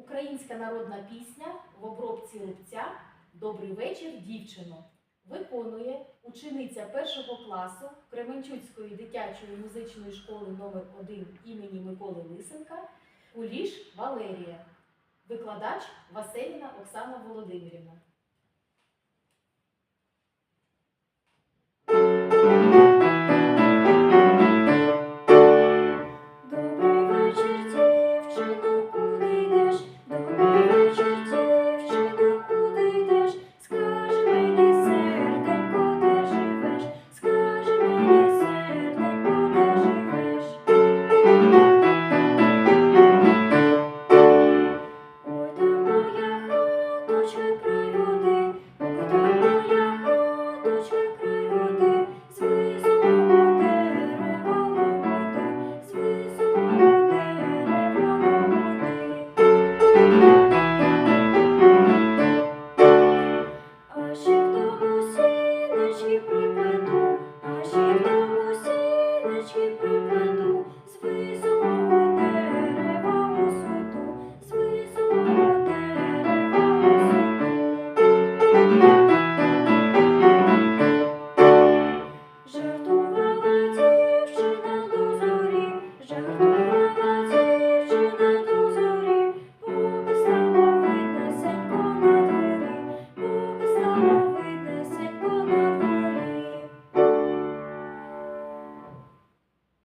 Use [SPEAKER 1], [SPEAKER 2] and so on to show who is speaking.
[SPEAKER 1] Українська народна пісня в обробці рубця Добрий вечір, дівчино. Виконує учениця першого класу Кременчуцької дитячої музичної школи номер 1 імені Миколи Лисенка Куліш Валерія. Викладач Василіна Оксана Володимирівна. she you.